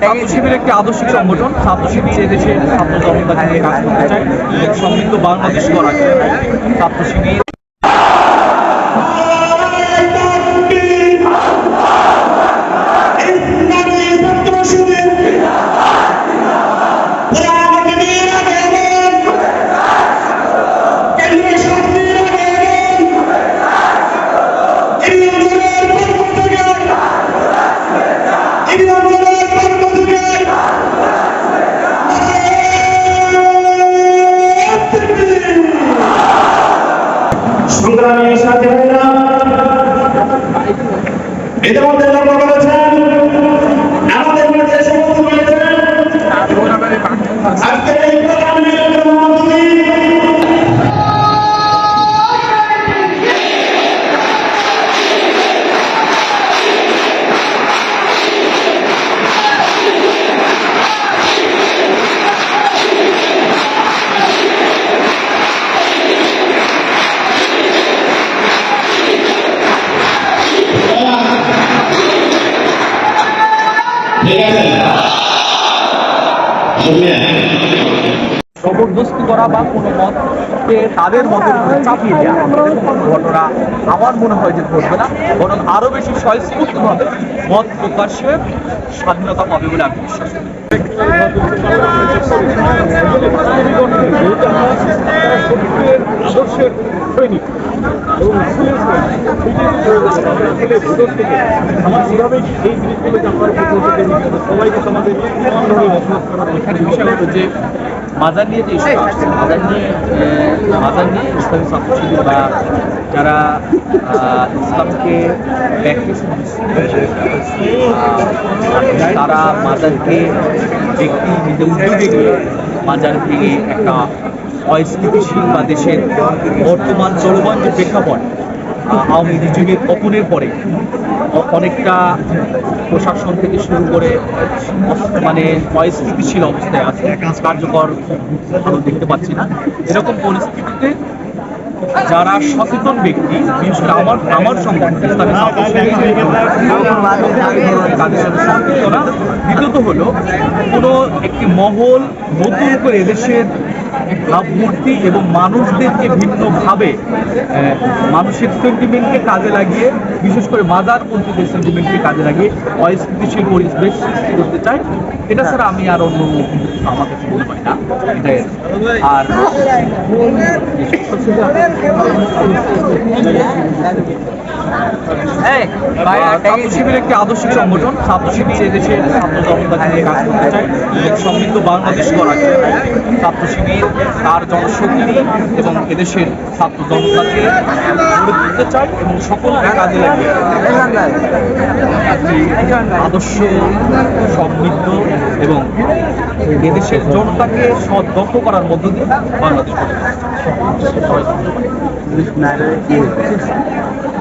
ছাত্র শিবির একটি আদর্শিক সংগঠন ছাত্র শিবির এদেশে ছাত্র জনতা নিয়ে কাজ করতে চায়। সমৃদ্ধ বাংলাদেশ করা ছাত্র শিবির সংগ্রামী সাথী ভাইরা ইতিমধ্যে জবরদস্তি করা বা কোনো মতকে তাদের মতের উপরে চাপিয়ে দেওয়া ঘটনা আমার মনে হয় যে ঘটবে না বরং আরও বেশি স্বয়স্ফূর্তভাবে মত প্রকাশের স্বাধীনতা পাবে বলে আমি বিশ্বাস করি যে মাজার নিয়ে যে ইস্যু আসছে, মাজার নিয়ে মাজার নিয়ে ইসলামী ছাত্র বা যারা ইসলামকে তারা মাজারকে ব্যক্তি নিজে উদ্যোগে গিয়ে মাজার ভেঙে একটা অস্থিতিশীল বা দেশের বর্তমান চলমান যে প্রেক্ষাপট আওয়ামী লীগ যুগের পতনের পরে অনেকটা প্রশাসন থেকে শুরু করে মানে অস্থিতিশীল অবস্থায় আছে, কার্যকর দেখতে পাচ্ছি না। এরকম পরিস্থিতিতে যারা সচেতন ব্যক্তি আমার আমার না দ্বিতীয়ত হলো, কোনো একটি মহল নতুন করে এদেশের ভাবমূর্তি এবং মানুষদেরকে ভিন্নভাবে মানুষের সেন্টিমেন্টকে কাজে লাগিয়ে, বিশেষ করে মাদার পন্থীদের সেন্টিমেন্টকে কাজে লাগিয়ে অস্থিতিশীল পরিবেশ সৃষ্টি করতে চায়, এটা ছাড়া আমি আর অন্য আমার কাছে মনে হয় না। আর শিবির একটি আদর্শিক সংগঠন। ছাত্র শিবির এদেশে ছাত্র জনতা নিয়ে কাজ করতে চায়। সমৃদ্ধ বাংলাদেশ করার জন্য ছাত্র শিবির তার জনশক্তি এবং এদেশের ছাত্র জনতাকে গড়ে তুলতে চায় এবং সকলকে কাজে একটি আদর্শ সমৃদ্ধ এবং এদেশের জনতাকে সৎ দক্ষ করার মধ্য দিয়ে বাংলাদেশ তুলতে চায়। সবাই ধন্যবাদ।